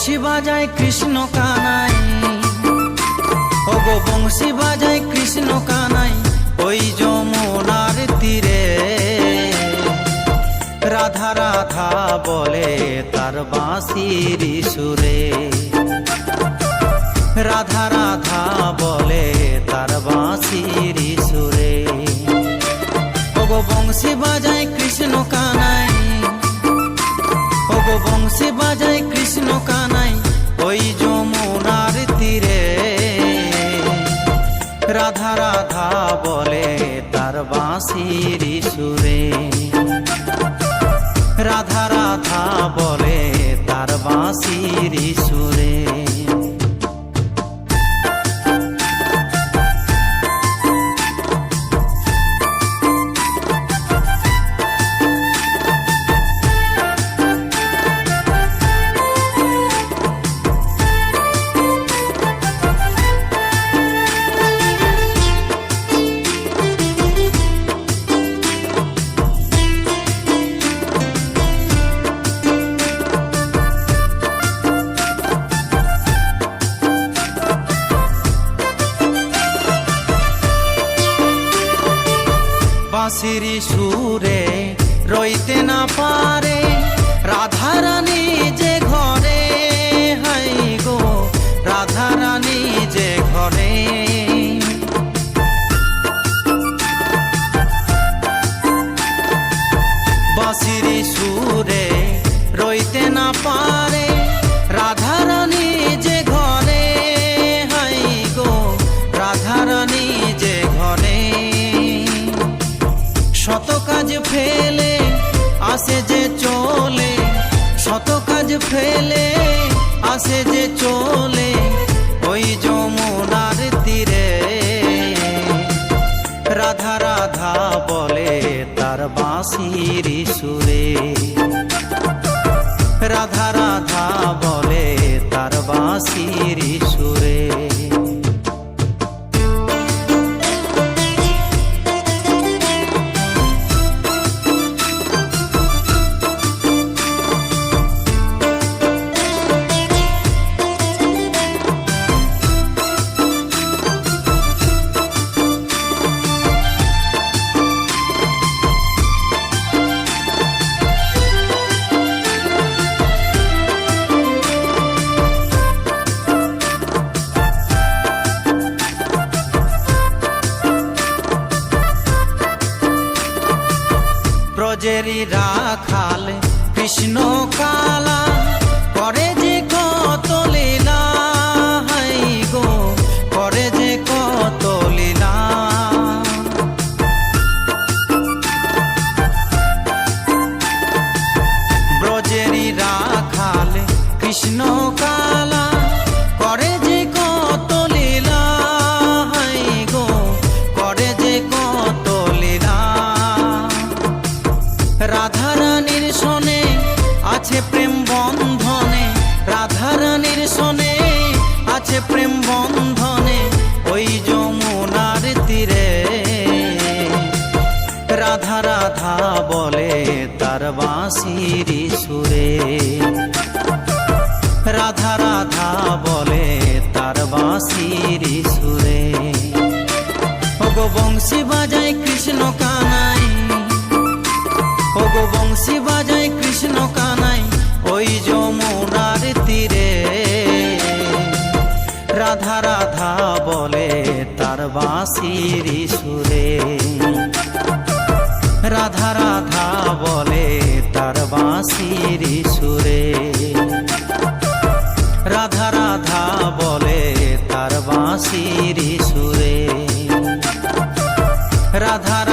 বংশী বাজায় কৃষ্ণ কানাই। ও গো বংশী বাজায় কৃষ্ণ কানাই, ওই যমুনার তীরে। রাধা রাধা বলে তার বাঁশির সুরে। রাধা রাধা বলে তার বাঁশির সুরে। ও গো বংশী বাজায় কৃষ্ণ কানাই ও গো বংশী বাজায় কৃষ্ণ কানাই। বাঁশির সুরে। রাধা রাধা বলে তার বাঁশির সুরে। বাঁশির সুরে রইতে না পারে কাজ ফেলে, আসে যে চলে ওই যমুনার তীরে। রাধা রাধা বলে তার বাঁশির সুরে। রাধা রাধা বলে তার বাঁশির সুরে। ব্রজেরি রাখাল, কৃষ্ণ কালা, করে যে কত লীলা গো, করে যে কত লীলা। ব্রজেরি রাখাল, কৃষ্ণ কালা তার সুরে। রাধা রাধা বলে তার বাঁশির সুরে। ও গো বংশী বাজায় কৃষ্ণ কানাই। ও গো বংশী বাজায় কৃষ্ণ কানাই ওই যমুনার তীরে। রাধা রাধা বলে তার বাঁশির সুরে। রাধা রাধা বলে বাঁশির সুরে। রাধা রাধা বলে তার বাঁশির সুরে। রাধা